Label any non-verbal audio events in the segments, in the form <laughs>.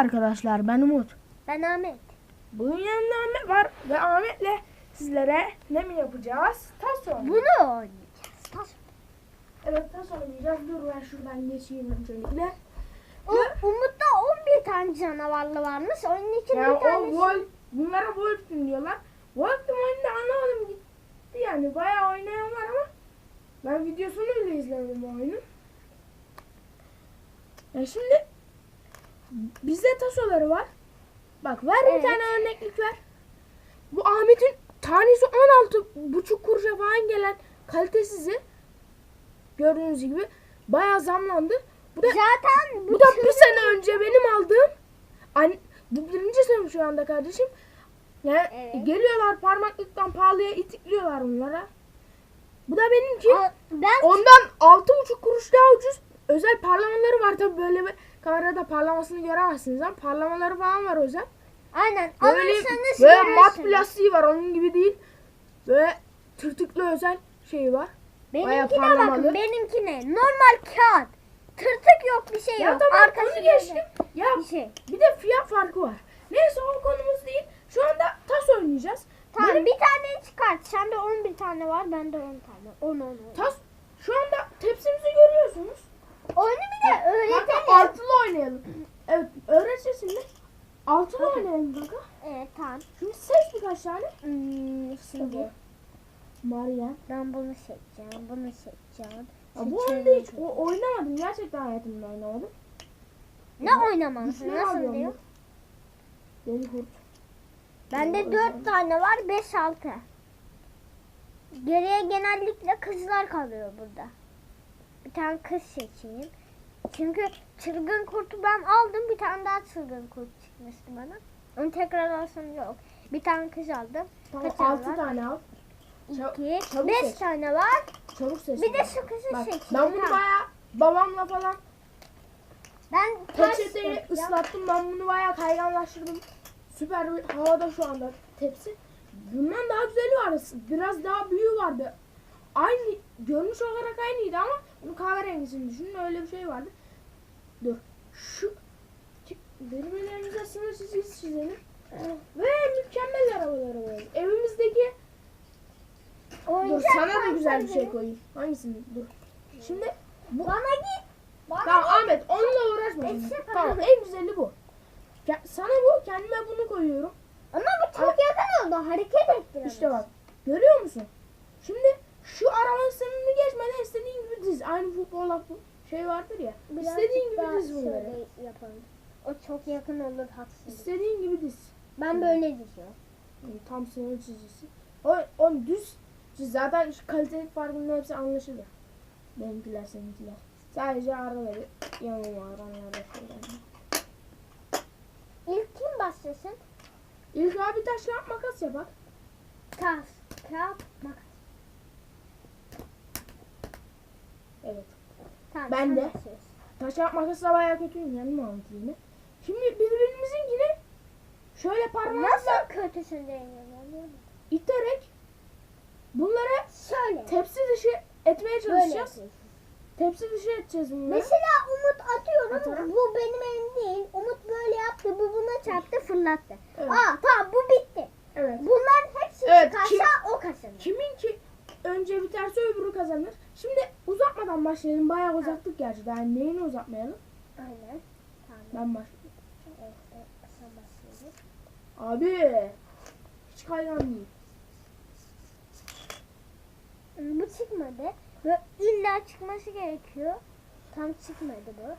arkadaşlar ben Umut. Ben Ahmet. Bugün yanımda Ahmet var ve Ahmet'le sizlere ne mi yapacağız? Tas oynayacağız. Bunu oynayacağız. Tas. Evet tas oynayacağız. Dur ben şuradan geçeyim öncelikle. O, Umut'ta 11 tane canavarlı varmış. Onun için Yani bir o tane Wolf, bunlara Wolf'un diyorlar. Wolf'un oyunu da anlamadım gitti yani. Bayağı oynayan var ama ben videosunu bile izlemedim o oyunun. Ya şimdi bizde tasoları var. Bak ver Evet. bir tane örneklik ver. Bu Ahmet'in tanesi 16 buçuk kuruşa falan gelen kalitesizi gördüğünüz gibi bayağı zamlandı. Bu da zaten bu, bu da bir sene önce benim aldığım an, bu birinci sene şu anda kardeşim. Yani Evet. geliyorlar parmaklıktan pahalıya itikliyorlar bunlara. Bu da benimki. Aa, ben Ondan altı buçuk kuruş daha ucuz. Özel parlamaları var tabi böyle bir kamerada parlamasını göremezsiniz ama parlamaları falan var özel. aynen alırsanız böyle mat plastiği var onun gibi değil. Böyle tırtıklı özel şeyi var. Benimkine bakın benimkine. Normal kağıt. Tırtık yok bir şey Ya yok. tamam Arkası geçtim. Ya Bir şey. Bir de fiyat farkı var. Neyse o konumuz değil. Şu anda tas oynayacağız. Tamam Benim bir tane çıkart. Sende 11 tane var. Bende 10 tane. 10 10 10. tas şu anda tepsimizi görüyorsunuz. Oyunu bir de Kanka öğretelim. altılı oynayalım. Evet öğreteceğiz şimdi. Altılı Hadi. oynayalım kanka. Evet tamam. Şimdi seç birkaç tane. Hmm, şimdi Maria. ben bunu seçeceğim. Bunu seçeceğim. Ya bu oyunda hiç o, oynamadım. Gerçekten hayatımda oynamadım. Ne oynamamışsın? Nasıl diyor? Deli kurt. Bende Yok, 4 öyle. tane var. 5 6. Geriye genellikle kızlar kalıyor burada. Bir tane kız seçeyim. Çünkü çılgın kurtu ben aldım. Bir tane daha çılgın kurt çıkmıştı bana. Onu tekrar alsam yok. Bir tane kız aldım. Tamam Kaç tane altı var? tane al. 2, çabuk 5 seç. tane var. Çabuk seç. Bir de şu kızı Bak, seçeyim. ben bunu ha. bayağı babamla falan Ben Peçeteyi ıslattım ben bunu bayağı kayganlaştırdım. Süper havada şu anda tepsi. Bundan daha güzeli vardı. Biraz daha büyüğü vardı. Aynı görünüş olarak aynıydı ama bunu kahverengisini düşünün öyle bir şey vardı. Dur. Şu birbirlerimize sınır çizgisi çizelim. Ve mükemmel arabaları var. Evimizdeki Dur Oyuncak sana da güzel bir şey koyayım. Hangisini? Dur. Şimdi bu Bana git. Bana Tamam git. Ahmet onunla uğraşma. şimdi. Tamam en güzeli bu. Sana bu kendime bunu koyuyorum. Ama bu çok yakın oldu. Hareket ettiremez. İşte bak. Görüyor musun? Şimdi şu arabanın sınırını geçmeden istediğin gibi diz. Aynı futbolla şey vardır ya. Birazcık istediğin gibi diz bunları. yapalım. O çok yakın olur haksız. İstediğin gibi diz. Ben böyle diziyorum. Tam sınır çizgisi. O, o düz çiz. Zaten şu kalitelik farkının hepsi anlaşılır. Benimkiler seninkiler. Sadece araları yanılma aralarda şeyler. İlk kim başlasın? İlk abi taş kağıt makas yapar. Tas, kağıt, makas. Evet. Tamam, Ben de. Taş kağıt makasla bayağı kötüyüm yani mi anlatayım? Şimdi birbirimizinkini şöyle parmağımızla Nasıl kötüsün deniyorum? iterek bunları Şöyle. tepsi dışı etmeye çalışacağız. Tepsi dışı edeceğiz bunları. Mesela Umut atıyorum. Atarım. Bu benim elim değil. Umut böyle yaptı. Bu buna çarptı fırlattı. Evet. Aa tamam bu bitti. Evet. Bunların hepsi Evet, çıkarsa o kazanır. Kimin ki önce biterse öbürü kazanır. Şimdi uzatmadan başlayalım. Bayağı uzattık gerçi. Daha neyini uzatmayalım? Aynen. Tamam. Ben başlayayım. Evet, sen. Abi. Hiç kaygan değil. Hmm, Bu çıkmadı. Ve illa çıkması gerekiyor. Tam çıkmadı bu.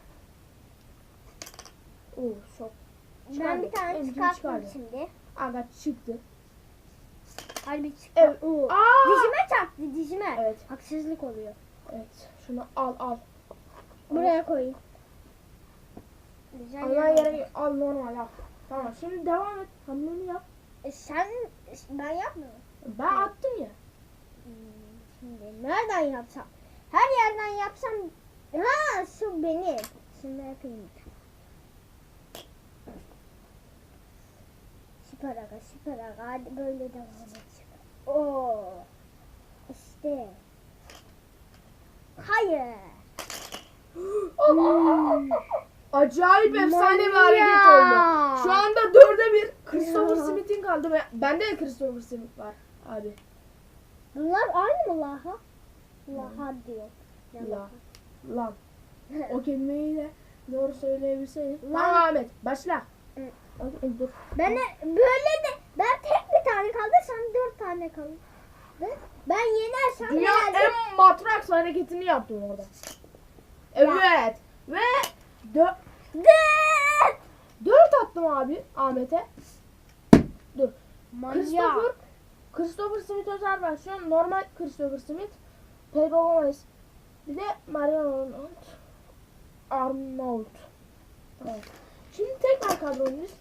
Oo çok. Ben Çıkardı. bir tane çıkarttım şimdi. Aga çıktı. Harbi çıktı. Evet. Oo. Aa! Dizime çarptı dizime. Evet. Haksızlık oluyor. Evet. Şunu al al. Buraya koyayım. Güzel Allah yer yere al normal al. Tamam şimdi devam et. Hamleni yap. E sen ben yapmıyorum. Ben attım ya. Hmm, Şimdi nereden yapsam? Her yerden yapsam ha şu benim. Şimdi yapayım. Süper aga süper aga hadi böyle devam et. Oo. İşte. Hayır. <gasps> Acayip efsane bir hareket oldu. Christopher Smith'in kaldı. Ben- Bende de Christopher Smith var abi. Bunlar aynı mı Laha? Laha diyor. Ya La. Lan. O <laughs> kelimeyi de doğru söyleyebilseydim. Lan. Tamam Ahmet başla. Dur. Ben de böyle de ben tek bir tane kaldı sen dört tane kaldı. Ben yenersem Dünyanın herhalde- en matraks hareketini yaptım orada. Evet. Ve dö- Dıt! dört attım abi Ahmet'e. Dur. Manyak. Christopher Christopher Smith özel versiyon. Normal Christopher Smith. Pedro Gomez. Bir de Mariano Arnold. Arnold. Evet. Şimdi tekrar kadromuz.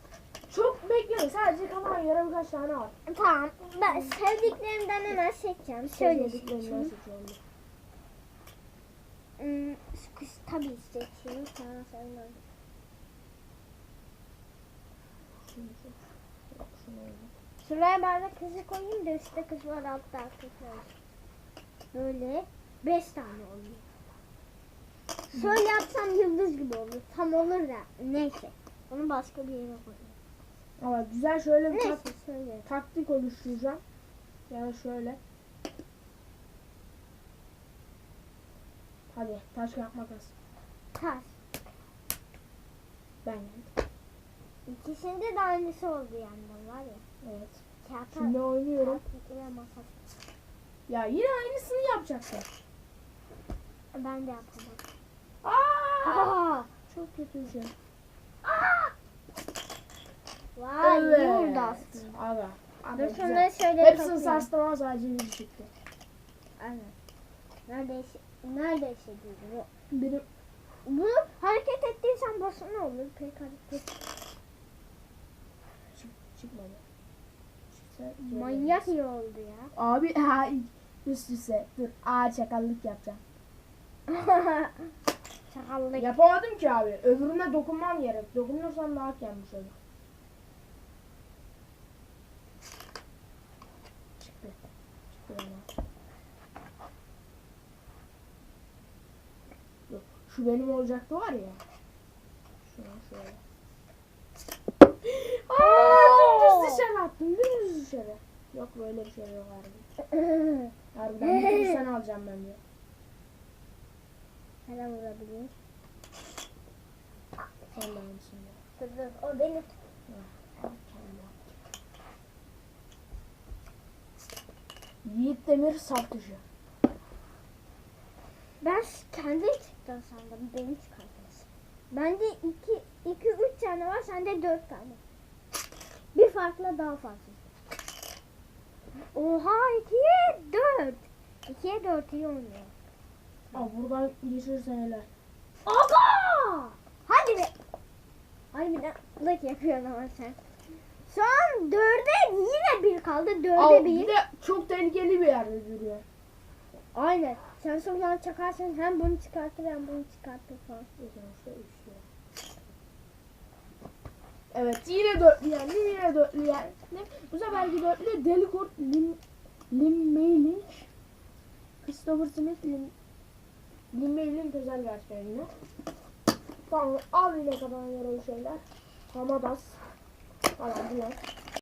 Çok bekleme. Sadece kafana göre birkaç tane var. Tamam. Ben sevdiklerimden hemen seçeceğim. Şöyle seçeyim. Hmm, kız tabii seçeyim. Sana sevmem. Şuraya bardak kızı koyayım da üstte kız var altta erkek var. Böyle beş tane oluyor. Şöyle yapsam yıldız gibi olur. Tam olur da neyse. Onu başka bir yere koyayım. Ama güzel şöyle bir tak- Neyse taktik oluşturacağım. Yani şöyle. Hadi taş kağıt makas. Taş. Ben yendim. İkisinde de aynısı oldu yani var ya. Evet. Kağıt Şimdi oynuyorum. kağıt. Ya yine aynısını yapacaksın. Ben de yapamadım. Aa! Aa! Çok kötü bir şey. Vay iyi oldu aslında. Aga. Aga Dur şunları şöyle Hepsini ama sadece bir çıktı. Aynen. Neredeyse değil. Yok. Benim Bunu hareket ettiysen basın olur. Pek hareket. çık, çıkmadı. Manyak iyi oldu ya. Abi ha üst üste. Dur. Aa çakallık yapacağım. <laughs> Çakallık. Yapamadım ki abi. Öbürüne dokunmam gerek. Dokunursam daha yanmış olur. Çıktı. Çıktı bana. Dur. Şu benim olacaktı var ya. Şunu şöyle. <gasps> Aa, dümdüz dışarı attım. Dümdüz dışarı. Yok böyle bir şey yok harbi. <laughs> Harbiden bir tur sen alacağım ben de. Nereden vurabilir? Aynısını yap. Dur dur. O benim. Yiğit Demir saf dışı. Ben kendi çıktın sandım. Beni çıkartmışsın. Bende iki, iki, üç tane var. Sende dört tane. Bir farkla daha fazla. Oha ikiye dört. İkiye dört iyi oynuyor. Aa, buradan geçirsen helal. Aga! Hadi be. Harbiden yapıyorsun ama sen. Şu an dörde yine bir kaldı. Dörde Aa, bir. bir de çok tehlikeli bir yerde duruyor. Aynen. Sen sonra çakarsın hem bunu çıkartır hem bunu çıkartır falan. Evet yine dörtlü yendi yine dörtlü yendi. Bu seferki dörtlü Deli Kurt, Lim, Lim Mailing, Christopher Smith, Lim, Lim Mailing özel versiyonu. Tamam al yine göre bir şeyler. Hamadas falan filan.